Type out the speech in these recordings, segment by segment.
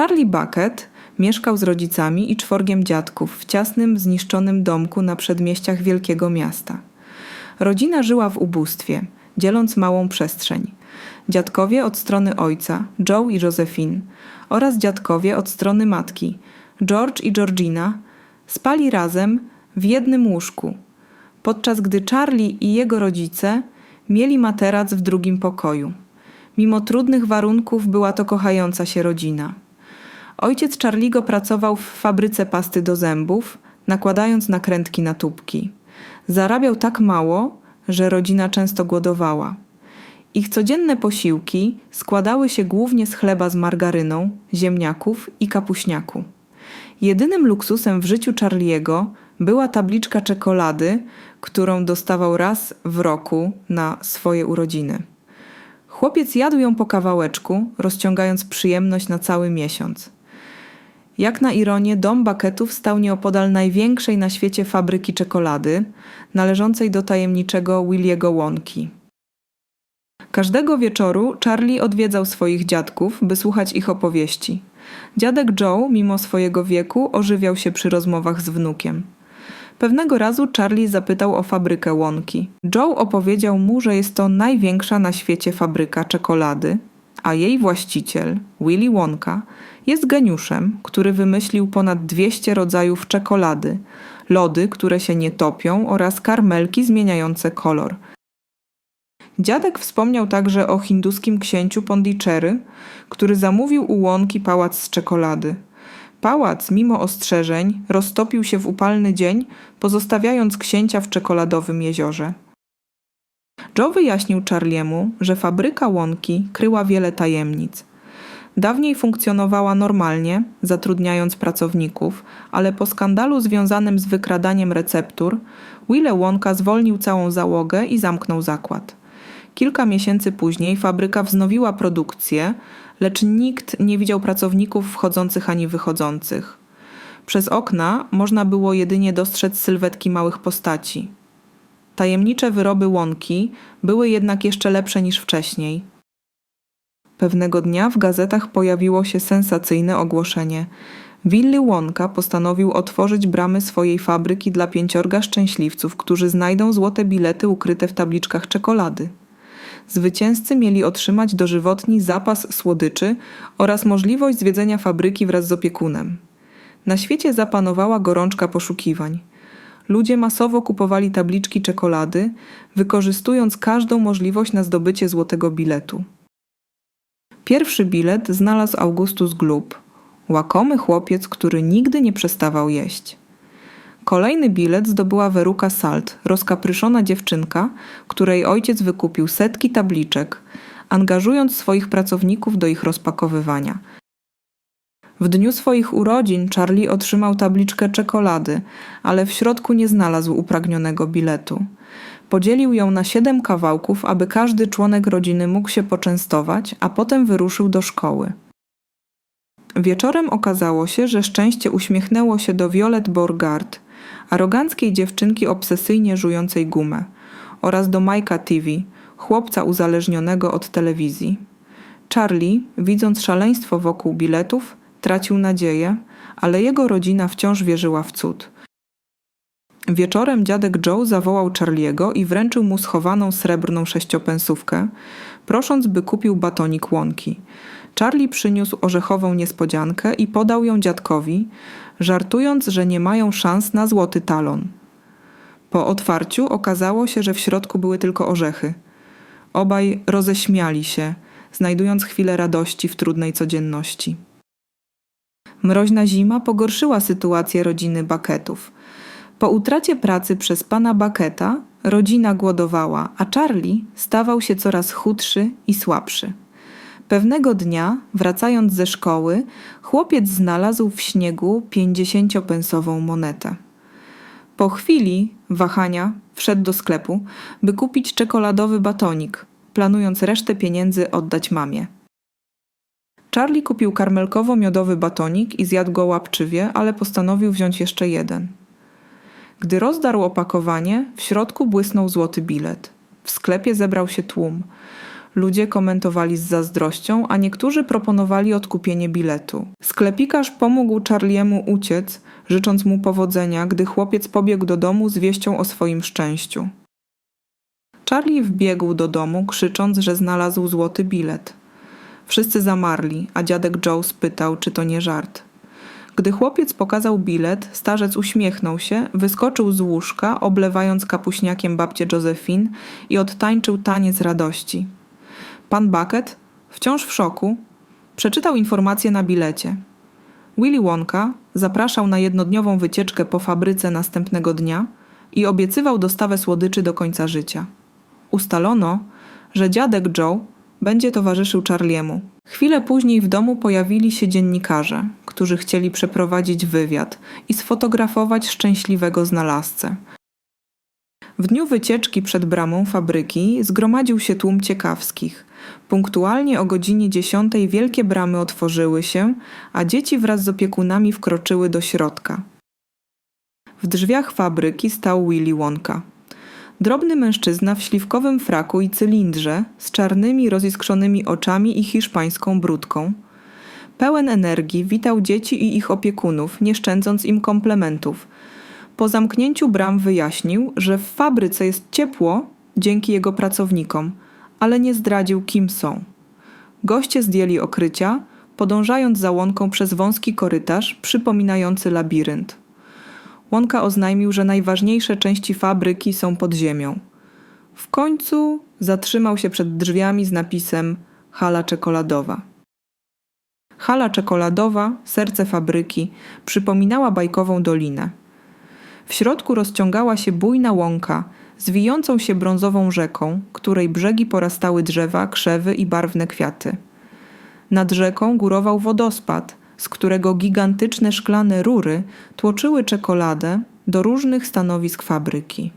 Charlie Bucket mieszkał z rodzicami i czworgiem dziadków w ciasnym, zniszczonym domku na przedmieściach wielkiego miasta. Rodzina żyła w ubóstwie, dzieląc małą przestrzeń. Dziadkowie od strony ojca, Joe i Josephine, oraz dziadkowie od strony matki, George i Georgina, spali razem w jednym łóżku, podczas gdy Charlie i jego rodzice mieli materac w drugim pokoju. Mimo trudnych warunków była to kochająca się rodzina. Ojciec Charliego pracował w fabryce pasty do zębów, nakładając nakrętki na tubki. Zarabiał tak mało, że rodzina często głodowała. Ich codzienne posiłki składały się głównie z chleba z margaryną, ziemniaków i kapuśniaku. Jedynym luksusem w życiu Charliego była tabliczka czekolady, którą dostawał raz w roku na swoje urodziny. Chłopiec jadł ją po kawałeczku, rozciągając przyjemność na cały miesiąc. Jak na ironię, dom Bucketów stał nieopodal największej na świecie fabryki czekolady, należącej do tajemniczego Williego Wonki. Każdego wieczoru Charlie odwiedzał swoich dziadków, by słuchać ich opowieści. Dziadek Joe, mimo swojego wieku, ożywiał się przy rozmowach z wnukiem. Pewnego razu Charlie zapytał o fabrykę Wonki. Joe opowiedział mu, że jest to największa na świecie fabryka czekolady, a jej właściciel, Willy Wonka, jest geniuszem, który wymyślił ponad 200 rodzajów czekolady, lody, które się nie topią oraz karmelki zmieniające kolor. Dziadek wspomniał także o hinduskim księciu Pondicherry, który zamówił u Łąki pałac z czekolady. Pałac, mimo ostrzeżeń, roztopił się w upalny dzień, pozostawiając księcia w czekoladowym jeziorze. Joe wyjaśnił Charliemu, że fabryka Łąki kryła wiele tajemnic. Dawniej funkcjonowała normalnie, zatrudniając pracowników, ale po skandalu związanym z wykradaniem receptur, Wille Wonka zwolnił całą załogę i zamknął zakład. Kilka miesięcy później fabryka wznowiła produkcję, lecz nikt nie widział pracowników wchodzących ani wychodzących. Przez okna można było jedynie dostrzec sylwetki małych postaci. Tajemnicze wyroby łąki były jednak jeszcze lepsze niż wcześniej. Pewnego dnia w gazetach pojawiło się sensacyjne ogłoszenie. Willy Wonka postanowił otworzyć bramy swojej fabryki dla pięciorga szczęśliwców, którzy znajdą złote bilety ukryte w tabliczkach czekolady. Zwycięzcy mieli otrzymać dożywotni zapas słodyczy oraz możliwość zwiedzenia fabryki wraz z opiekunem. Na świecie zapanowała gorączka poszukiwań. Ludzie masowo kupowali tabliczki czekolady, wykorzystując każdą możliwość na zdobycie złotego biletu. Pierwszy bilet znalazł Augustus Glub, łakomy chłopiec, który nigdy nie przestawał jeść. Kolejny bilet zdobyła Weruka Salt, rozkapryszona dziewczynka, której ojciec wykupił setki tabliczek, angażując swoich pracowników do ich rozpakowywania. W dniu swoich urodzin Charlie otrzymał tabliczkę czekolady, ale w środku nie znalazł upragnionego biletu. Podzielił ją na siedem kawałków, aby każdy członek rodziny mógł się poczęstować, a potem wyruszył do szkoły. Wieczorem okazało się, że szczęście uśmiechnęło się do Violet Borgard, aroganckiej dziewczynki obsesyjnie żującej gumę, oraz do Majka TV, chłopca uzależnionego od telewizji. Charlie, widząc szaleństwo wokół biletów, tracił nadzieję, ale jego rodzina wciąż wierzyła w cud. Wieczorem dziadek Joe zawołał Charliego i wręczył mu schowaną srebrną sześciopensówkę, prosząc, by kupił batonik łąki. Charlie przyniósł orzechową niespodziankę i podał ją dziadkowi, żartując, że nie mają szans na złoty talon. Po otwarciu okazało się, że w środku były tylko orzechy. Obaj roześmiali się, znajdując chwilę radości w trudnej codzienności. Mroźna zima pogorszyła sytuację rodziny Baketów. Po utracie pracy przez pana Baketa rodzina głodowała, a Charlie stawał się coraz chudszy i słabszy. Pewnego dnia, wracając ze szkoły, chłopiec znalazł w śniegu pięćdziesięciopensową monetę. Po chwili wahania wszedł do sklepu, by kupić czekoladowy batonik, planując resztę pieniędzy oddać mamie. Charlie kupił karmelkowo-miodowy batonik i zjadł go łapczywie, ale postanowił wziąć jeszcze jeden. Gdy rozdarł opakowanie, w środku błysnął złoty bilet. W sklepie zebrał się tłum. Ludzie komentowali z zazdrością, a niektórzy proponowali odkupienie biletu. Sklepikarz pomógł Charliemu uciec, życząc mu powodzenia, gdy chłopiec pobiegł do domu z wieścią o swoim szczęściu. Charlie wbiegł do domu, krzycząc, że znalazł złoty bilet. Wszyscy zamarli, a dziadek Joe spytał, czy to nie żart. Gdy chłopiec pokazał bilet, starzec uśmiechnął się, wyskoczył z łóżka, oblewając kapuśniakiem babcię Josephine i odtańczył taniec radości. Pan Bucket, wciąż w szoku, przeczytał informację na bilecie. Willy Wonka zapraszał na jednodniową wycieczkę po fabryce następnego dnia i obiecywał dostawę słodyczy do końca życia. Ustalono, że dziadek Joe będzie towarzyszył Charliemu. Chwilę później w domu pojawili się dziennikarze, którzy chcieli przeprowadzić wywiad i sfotografować szczęśliwego znalazcę. W dniu wycieczki przed bramą fabryki zgromadził się tłum ciekawskich. Punktualnie o godzinie 10 wielkie bramy otworzyły się, a dzieci wraz z opiekunami wkroczyły do środka. W drzwiach fabryki stał Willy Wonka. Drobny mężczyzna w śliwkowym fraku i cylindrze, z czarnymi, roziskrzonymi oczami i hiszpańską brudką. Pełen energii witał dzieci i ich opiekunów, nie szczędząc im komplementów. Po zamknięciu bram wyjaśnił, że w fabryce jest ciepło dzięki jego pracownikom, ale nie zdradził, kim są. Goście zdjęli okrycia, podążając za łąką przez wąski korytarz przypominający labirynt. Łąka oznajmił, że najważniejsze części fabryki są pod ziemią. W końcu zatrzymał się przed drzwiami z napisem Hala czekoladowa. Hala czekoladowa, serce fabryki, przypominała bajkową dolinę. W środku rozciągała się bujna łąka z wijącą się brązową rzeką, której brzegi porastały drzewa, krzewy i barwne kwiaty. Nad rzeką górował wodospad, z którego gigantyczne szklane rury tłoczyły czekoladę do różnych stanowisk fabryki.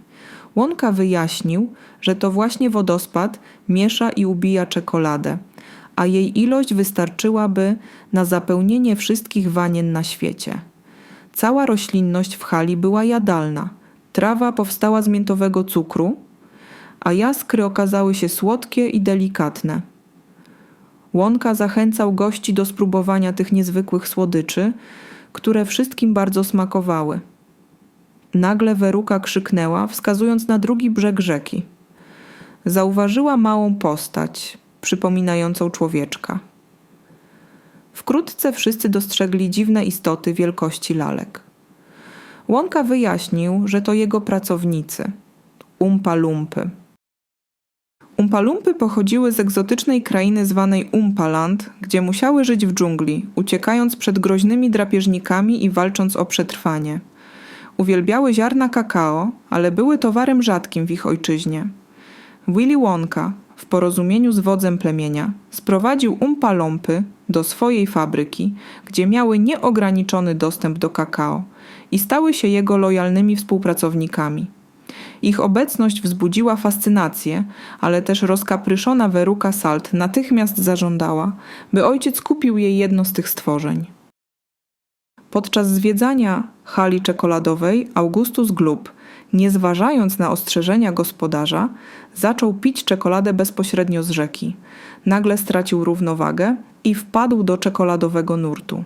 Łąka wyjaśnił, że to właśnie wodospad miesza i ubija czekoladę, a jej ilość wystarczyłaby na zapełnienie wszystkich wanien na świecie. Cała roślinność w hali była jadalna. Trawa powstała z miętowego cukru, a jaskry okazały się słodkie i delikatne. Łąka zachęcał gości do spróbowania tych niezwykłych słodyczy, które wszystkim bardzo smakowały. Nagle Weruka krzyknęła, wskazując na drugi brzeg rzeki. Zauważyła małą postać, przypominającą człowieczka. Wkrótce wszyscy dostrzegli dziwne istoty wielkości lalek. Łąka wyjaśnił, że to jego pracownicy Umpa-Lumpy. Umpalumpy pochodziły z egzotycznej krainy zwanej Umpaland, gdzie musiały żyć w dżungli, uciekając przed groźnymi drapieżnikami i walcząc o przetrwanie. Uwielbiały ziarna kakao, ale były towarem rzadkim w ich ojczyźnie. Willy Wonka, w porozumieniu z wodzem plemienia, sprowadził Umpalumpy do swojej fabryki, gdzie miały nieograniczony dostęp do kakao i stały się jego lojalnymi współpracownikami. Ich obecność wzbudziła fascynację, ale też rozkapryszona Weruka Salt natychmiast zażądała, by ojciec kupił jej jedno z tych stworzeń. Podczas zwiedzania hali czekoladowej Augustus Glub, nie zważając na ostrzeżenia gospodarza, zaczął pić czekoladę bezpośrednio z rzeki. Nagle stracił równowagę i wpadł do czekoladowego nurtu.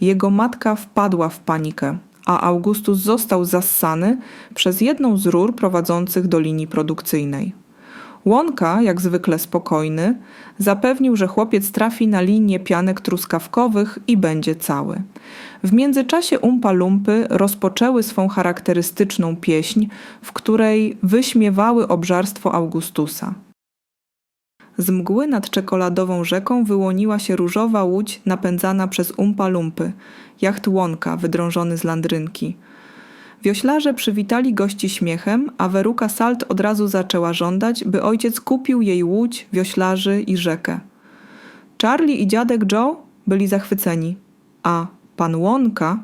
Jego matka wpadła w panikę, a Augustus został zassany przez jedną z rur prowadzących do linii produkcyjnej. Łąka, jak zwykle spokojny, zapewnił, że chłopiec trafi na linię pianek truskawkowych i będzie cały. W międzyczasie Umpa-Lumpy rozpoczęły swą charakterystyczną pieśń, w której wyśmiewały obżarstwo Augustusa. Z mgły nad czekoladową rzeką wyłoniła się różowa łódź napędzana przez Umpa-Lumpy, jacht Łąka wydrążony z landrynki. Wioślarze przywitali gości śmiechem, a Weruka Salt od razu zaczęła żądać, by ojciec kupił jej łódź, wioślarzy i rzekę. Charlie i dziadek Joe byli zachwyceni, a pan Łąka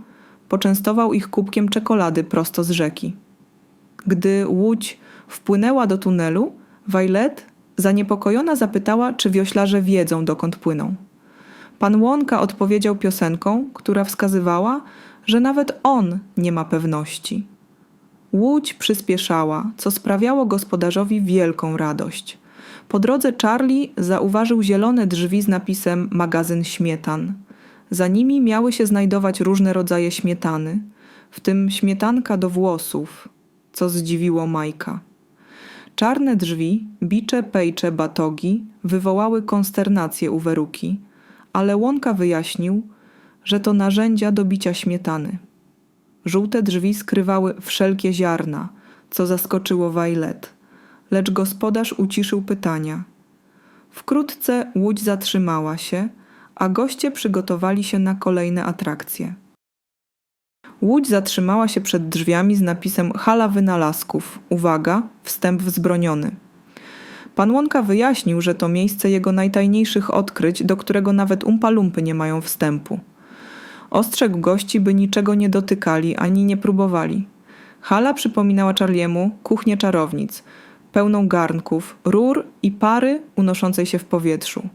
poczęstował ich kubkiem czekolady prosto z rzeki. Gdy łódź wpłynęła do tunelu, Violet zaniepokojona zapytała, czy wioślarze wiedzą, dokąd płyną. Pan Łąka odpowiedział piosenką, która wskazywała, że nawet on nie ma pewności. Łódź przyspieszała, co sprawiało gospodarzowi wielką radość. Po drodze Charlie zauważył zielone drzwi z napisem magazyn śmietan. Za nimi miały się znajdować różne rodzaje śmietany, w tym śmietanka do włosów, co zdziwiło Majka. Czarne drzwi, bicze, pejcze, batogi wywołały konsternację u Weruki, ale Łąka wyjaśnił, że to narzędzia do bicia śmietany. Żółte drzwi skrywały wszelkie ziarna, co zaskoczyło Violet, lecz gospodarz uciszył pytania. Wkrótce łódź zatrzymała się, a goście przygotowali się na kolejne atrakcje. Łódź zatrzymała się przed drzwiami z napisem Hala Wynalazków. Uwaga, wstęp wzbroniony. Pan Łąka wyjaśnił, że to miejsce jego najtajniejszych odkryć, do którego nawet umpalumpy nie mają wstępu. Ostrzegł gości, by niczego nie dotykali ani nie próbowali. Hala przypominała Charliemu kuchnię czarownic, pełną garnków, rur i pary unoszącej się w powietrzu.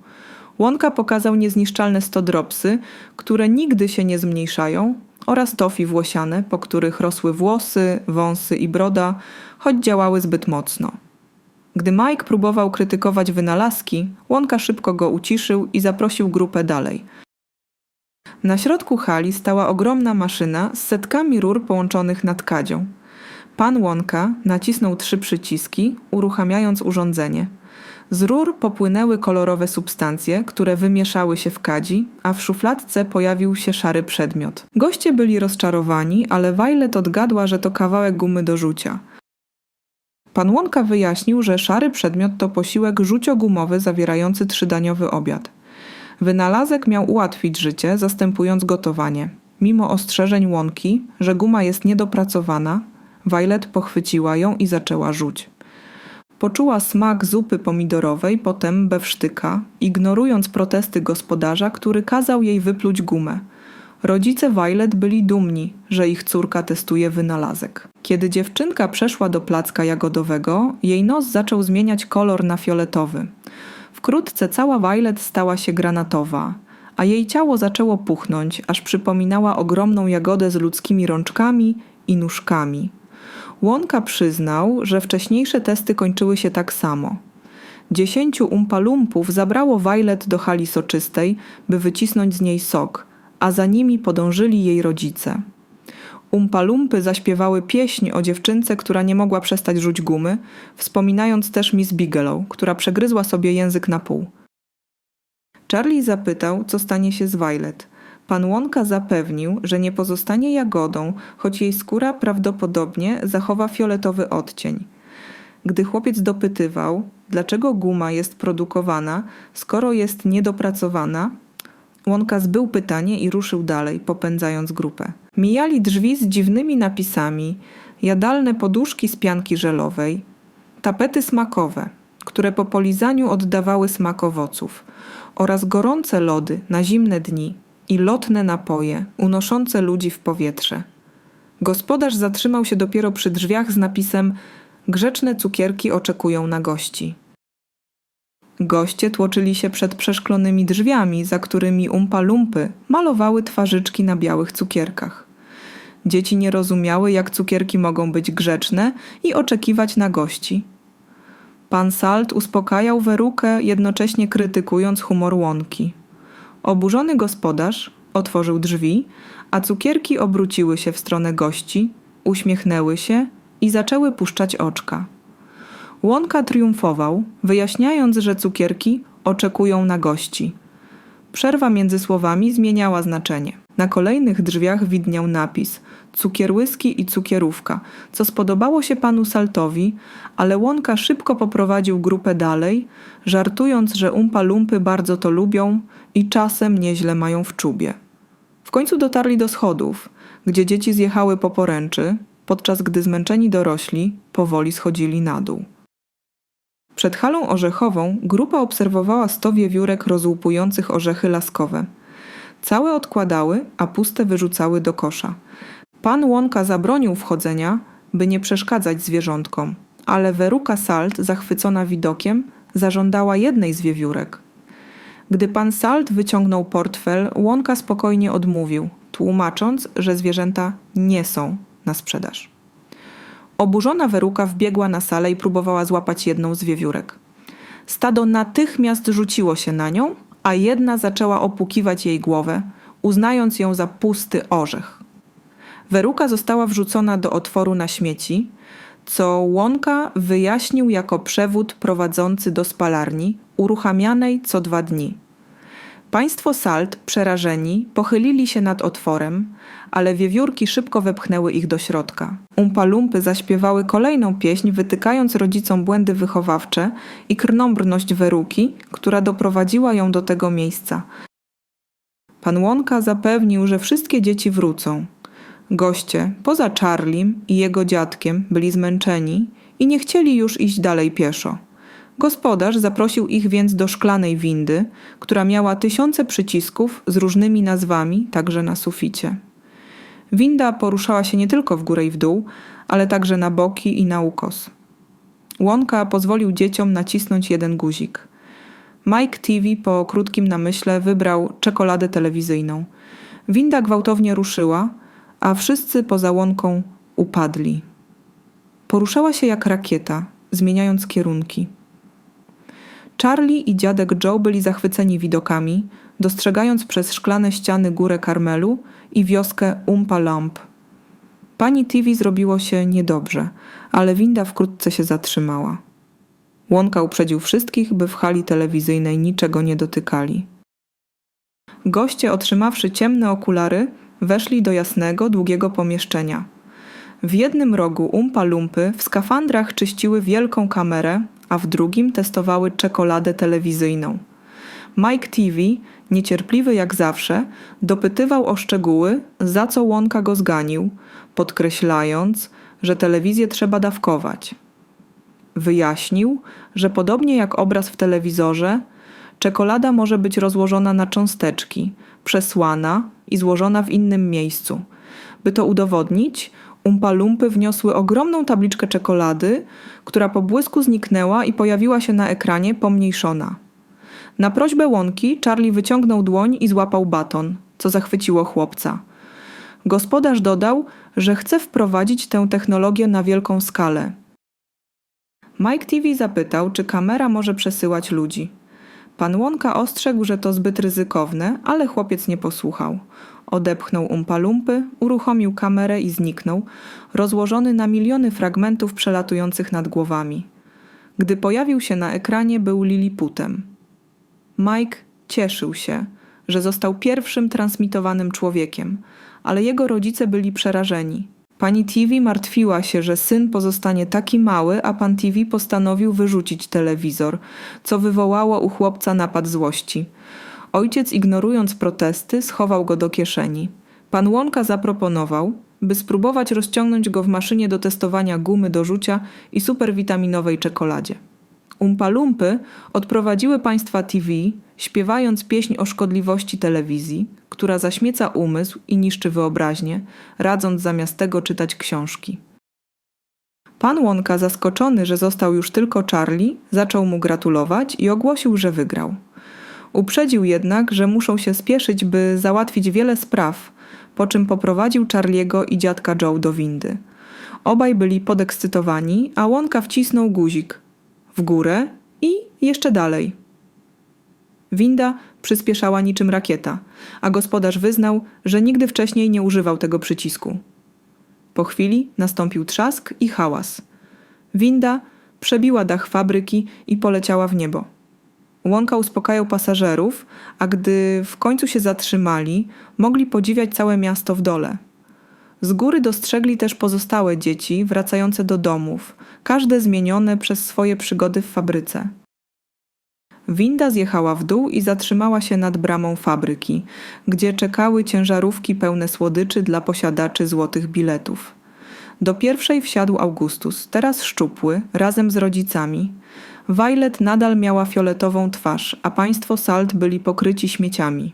Łąka pokazał niezniszczalne stodropsy, które nigdy się nie zmniejszają, oraz tofi włosiane, po których rosły włosy, wąsy i broda, choć działały zbyt mocno. Gdy Mike próbował krytykować wynalazki, Łąka szybko go uciszył i zaprosił grupę dalej. Na środku hali stała ogromna maszyna z setkami rur połączonych nad kadzią. Pan Łąka nacisnął trzy przyciski, uruchamiając urządzenie. Z rur popłynęły kolorowe substancje, które wymieszały się w kadzi, a w szufladce pojawił się szary przedmiot. Goście byli rozczarowani, ale Violet odgadła, że to kawałek gumy do rzucia. Pan Łąka wyjaśnił, że szary przedmiot to posiłek rzuciogumowy zawierający trzydaniowy obiad. Wynalazek miał ułatwić życie, zastępując gotowanie. Mimo ostrzeżeń Łąki, że guma jest niedopracowana, Violet pochwyciła ją i zaczęła rzuć. Poczuła smak zupy pomidorowej, potem bewsztyka, ignorując protesty gospodarza, który kazał jej wypluć gumę. Rodzice Violet byli dumni, że ich córka testuje wynalazek. Kiedy dziewczynka przeszła do placka jagodowego, jej nos zaczął zmieniać kolor na fioletowy. Wkrótce cała Violet stała się granatowa, a jej ciało zaczęło puchnąć, aż przypominała ogromną jagodę z ludzkimi rączkami i nóżkami. Łąka przyznał, że wcześniejsze testy kończyły się tak samo. Dziesięciu umpalumpów zabrało Violet do hali soczystej, by wycisnąć z niej sok, a za nimi podążyli jej rodzice. Umpalumpy zaśpiewały pieśń o dziewczynce, która nie mogła przestać rzuć gumy, wspominając też Miss Bigelow, która przegryzła sobie język na pół. Charlie zapytał, co stanie się z Violet. Pan Łąka zapewnił, że nie pozostanie jagodą, choć jej skóra prawdopodobnie zachowa fioletowy odcień. Gdy chłopiec dopytywał, dlaczego guma jest produkowana, skoro jest niedopracowana, Łąka zbył pytanie i ruszył dalej, popędzając grupę. Mijali drzwi z dziwnymi napisami, jadalne poduszki z pianki żelowej, tapety smakowe, które po polizaniu oddawały smak owoców, oraz gorące lody na zimne dni i lotne napoje, unoszące ludzi w powietrze. Gospodarz zatrzymał się dopiero przy drzwiach z napisem Grzeczne cukierki oczekują na gości. Goście tłoczyli się przed przeszklonymi drzwiami, za którymi umpa-lumpy malowały twarzyczki na białych cukierkach. Dzieci nie rozumiały, jak cukierki mogą być grzeczne i oczekiwać na gości. Pan Salt uspokajał Werukę, jednocześnie krytykując humor łąki. Oburzony gospodarz otworzył drzwi, a cukierki obróciły się w stronę gości, uśmiechnęły się i zaczęły puszczać oczka. Łąka triumfował, wyjaśniając, że cukierki oczekują na gości. Przerwa między słowami zmieniała znaczenie. Na kolejnych drzwiach widniał napis cukierłyski i cukierówka, co spodobało się panu Saltowi, ale Łąka szybko poprowadził grupę dalej, żartując, że umpa-lumpy bardzo to lubią i czasem nieźle mają w czubie. W końcu dotarli do schodów, gdzie dzieci zjechały po poręczy, podczas gdy zmęczeni dorośli powoli schodzili na dół. Przed halą orzechową grupa obserwowała sto wiewiórek rozłupujących orzechy laskowe. Całe odkładały, a puste wyrzucały do kosza. Pan Łąka zabronił wchodzenia, by nie przeszkadzać zwierzątkom, ale Weruka Salt, zachwycona widokiem, zażądała jednej z wiewiórek. Gdy pan Salt wyciągnął portfel, Łąka spokojnie odmówił, tłumacząc, że zwierzęta nie są na sprzedaż. Oburzona Weruka wbiegła na salę i próbowała złapać jedną z wiewiórek. Stado natychmiast rzuciło się na nią, a jedna zaczęła opukiwać jej głowę, uznając ją za pusty orzech. Weruka została wrzucona do otworu na śmieci, co Łąka wyjaśnił jako przewód prowadzący do spalarni, uruchamianej co dwa dni. Państwo Salt, przerażeni, pochylili się nad otworem, ale wiewiórki szybko wepchnęły ich do środka. Umpalumpy zaśpiewały kolejną pieśń, wytykając rodzicom błędy wychowawcze i krnąbrność Weruki, która doprowadziła ją do tego miejsca. Pan Łąka zapewnił, że wszystkie dzieci wrócą. Goście, poza Charlim i jego dziadkiem, byli zmęczeni i nie chcieli już iść dalej pieszo. Gospodarz zaprosił ich więc do szklanej windy, która miała tysiące przycisków z różnymi nazwami, także na suficie. Winda poruszała się nie tylko w górę i w dół, ale także na boki i na ukos. Łąka pozwolił dzieciom nacisnąć jeden guzik. Mike TV po krótkim namyśle wybrał czekoladę telewizyjną. Winda gwałtownie ruszyła, a wszyscy poza łąką upadli. Poruszała się jak rakieta, zmieniając kierunki. Charlie i dziadek Joe byli zachwyceni widokami, dostrzegając przez szklane ściany górę Karmelu i wioskę Umpa Lamp. Pani TV zrobiło się niedobrze, ale winda wkrótce się zatrzymała. Łąka uprzedził wszystkich, by w hali telewizyjnej niczego nie dotykali. Goście, otrzymawszy ciemne okulary, weszli do jasnego, długiego pomieszczenia. W jednym rogu umpa lumpy w skafandrach czyściły wielką kamerę, a w drugim testowały czekoladę telewizyjną. Mike TV, niecierpliwy jak zawsze, dopytywał o szczegóły, za co Łąka go zganił, podkreślając, że telewizję trzeba dawkować. Wyjaśnił, że podobnie jak obraz w telewizorze, czekolada może być rozłożona na cząsteczki, przesłana i złożona w innym miejscu. By to udowodnić, Umpalumpy wniosły ogromną tabliczkę czekolady, która po błysku zniknęła i pojawiła się na ekranie pomniejszona. Na prośbę łąki Charlie wyciągnął dłoń i złapał baton, co zachwyciło chłopca. Gospodarz dodał, że chce wprowadzić tę technologię na wielką skalę. Mike TV zapytał, czy kamera może przesyłać ludzi. Pan Łąka ostrzegł, że to zbyt ryzykowne, ale chłopiec nie posłuchał. Odepchnął umpalumpy, uruchomił kamerę i zniknął, rozłożony na miliony fragmentów przelatujących nad głowami. Gdy pojawił się na ekranie, był Liliputem. Mike cieszył się, że został pierwszym transmitowanym człowiekiem, ale jego rodzice byli przerażeni. Pani TV martwiła się, że syn pozostanie taki mały, a pan TV postanowił wyrzucić telewizor, co wywołało u chłopca napad złości. Ojciec, ignorując protesty, schował go do kieszeni. Pan Łąka zaproponował, by spróbować rozciągnąć go w maszynie do testowania gumy do rzucia i superwitaminowej czekoladzie. Umpalumpy odprowadziły państwa TV, śpiewając pieśń o szkodliwości telewizji, która zaśmieca umysł i niszczy wyobraźnię, radząc zamiast tego czytać książki. Pan Łąka, zaskoczony, że został już tylko Charlie, zaczął mu gratulować i ogłosił, że wygrał. Uprzedził jednak, że muszą się spieszyć, by załatwić wiele spraw, po czym poprowadził Charliego i dziadka Joe do windy. Obaj byli podekscytowani, a Łąka wcisnął guzik w górę i jeszcze dalej. Winda przyspieszała niczym rakieta, a gospodarz wyznał, że nigdy wcześniej nie używał tego przycisku. Po chwili nastąpił trzask i hałas. Winda przebiła dach fabryki i poleciała w niebo. Łąka uspokajał pasażerów, a gdy w końcu się zatrzymali, mogli podziwiać całe miasto w dole. Z góry dostrzegli też pozostałe dzieci wracające do domów, każde zmienione przez swoje przygody w fabryce. Winda zjechała w dół i zatrzymała się nad bramą fabryki, gdzie czekały ciężarówki pełne słodyczy dla posiadaczy złotych biletów. Do pierwszej wsiadł Augustus, teraz szczupły, razem z rodzicami. Violet nadal miała fioletową twarz, a państwo Salt byli pokryci śmieciami.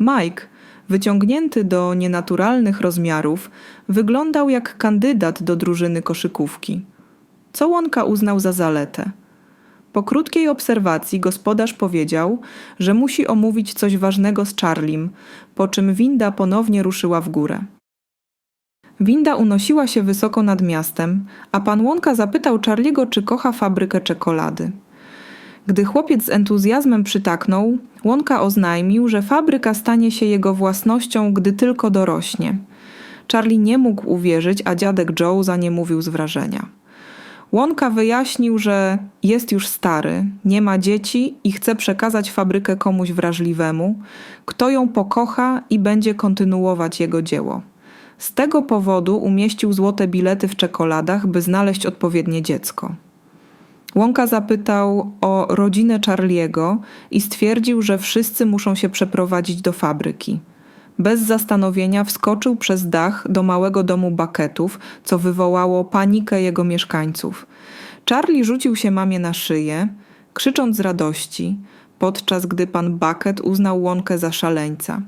Mike, wyciągnięty do nienaturalnych rozmiarów, wyglądał jak kandydat do drużyny koszykówki. Co Łąka uznał za zaletę. Po krótkiej obserwacji gospodarz powiedział, że musi omówić coś ważnego z Charlim, po czym winda ponownie ruszyła w górę. Winda unosiła się wysoko nad miastem, a pan Łąka zapytał Charliego, czy kocha fabrykę czekolady. Gdy chłopiec z entuzjazmem przytaknął, Łąka oznajmił, że fabryka stanie się jego własnością, gdy tylko dorośnie. Charlie nie mógł uwierzyć, a dziadek Joe za nie mówił z wrażenia. Łąka wyjaśnił, że jest już stary, nie ma dzieci i chce przekazać fabrykę komuś wrażliwemu, kto ją pokocha i będzie kontynuować jego dzieło. Z tego powodu umieścił złote bilety w czekoladach, by znaleźć odpowiednie dziecko. Łąka zapytał o rodzinę Charliego i stwierdził, że wszyscy muszą się przeprowadzić do fabryki. Bez zastanowienia wskoczył przez dach do małego domu baketów, co wywołało panikę jego mieszkańców. Charlie rzucił się mamie na szyję, krzycząc z radości, podczas gdy pan Bucket uznał łąkę za szaleńca.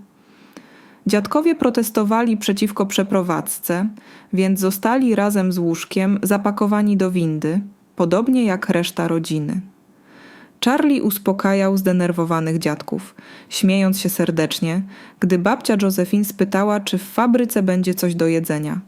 Dziadkowie protestowali przeciwko przeprowadzce, więc zostali razem z łóżkiem zapakowani do windy, podobnie jak reszta rodziny. Charlie uspokajał zdenerwowanych dziadków, śmiejąc się serdecznie, gdy babcia Josephine spytała, czy w fabryce będzie coś do jedzenia.